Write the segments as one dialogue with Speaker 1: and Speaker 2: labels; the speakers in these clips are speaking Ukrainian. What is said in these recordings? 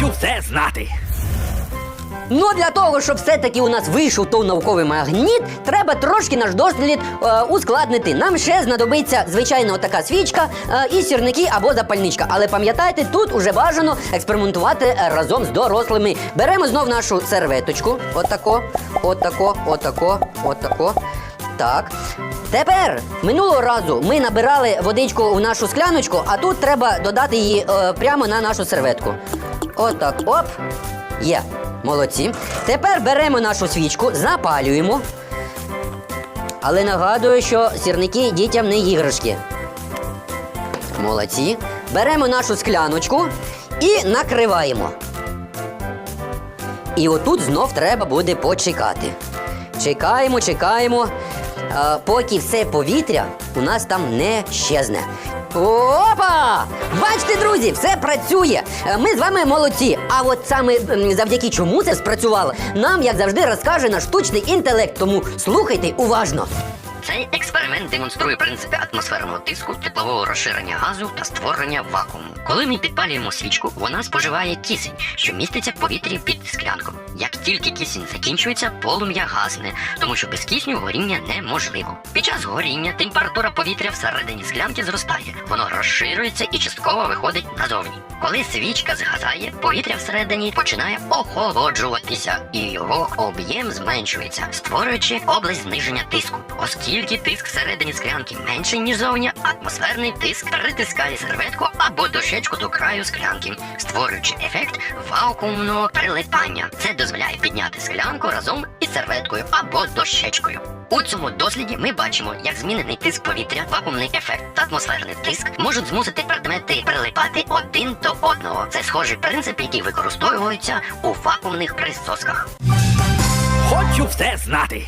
Speaker 1: Хочу все знати.
Speaker 2: Ну для того, щоб все-таки у нас вийшов той науковий магніт, треба трошки наш дослід е, ускладнити. Нам ще знадобиться звичайно така свічка е, і сірники або запальничка. Але пам'ятайте, тут уже бажано експериментувати е, разом з дорослими. Беремо знов нашу серветочку. Отако, отако, отако, отако. Так. Тепер минулого разу ми набирали водичку у нашу скляночку, а тут треба додати її е, прямо на нашу серветку. Отак, оп. Є. Молодці. Тепер беремо нашу свічку, запалюємо. Але нагадую, що сірники дітям не іграшки. Молодці. Беремо нашу скляночку і накриваємо. І отут знов треба буде почекати. Чекаємо, чекаємо, поки все повітря у нас там не щезне. Опа! Бачите, друзі, все працює. Е, Ми з вами молодці. А от саме завдяки чому це спрацювало, нам, як завжди, розкаже наш штучний інтелект. Тому слухайте уважно.
Speaker 3: Цей експеримент демонструє принципи атмосферного тиску, теплового розширення газу та створення вакууму. Коли ми підпалюємо свічку, вона споживає кисень, що міститься в повітрі під склянком. Як тільки кисень закінчується, полум'я гасне, тому що без кисню горіння неможливо. Під час горіння температура повітря всередині склянки зростає, воно розширюється і частково виходить назовні. Коли свічка згасає, повітря всередині починає охолоджуватися, і його об'єм зменшується, створюючи область зниження тиску. Оскільки тиск всередині склянки менший, ніж зовні, атмосферний тиск притискає серветку або дощечку до краю склянки, створюючи ефект вакуумного прилипання. Це дозволяє підняти склянку разом із серветкою або дощечкою. У цьому досліді ми бачимо, як змінений тиск повітря, вакуумний ефект та атмосферний тиск можуть змусити предмети прилипати один до одного. Це схожий принцип, який використовується у вакуумних присосках.
Speaker 1: Хочу все знати.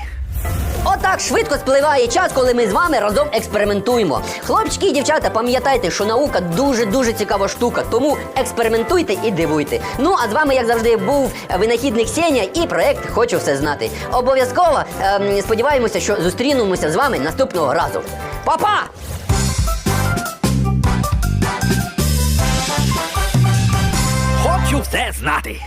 Speaker 2: Отак швидко спливає час, коли ми з вами разом експериментуємо. Хлопчики і дівчата, пам'ятайте, що наука дуже дуже цікава штука, тому експериментуйте і дивуйте. Ну а з вами, як завжди, був винахідник Сеня і проект Хочу все знати. Обов'язково ем, сподіваємося, що зустрінемося з вами наступного разу. Па-па!
Speaker 1: Хочу все знати.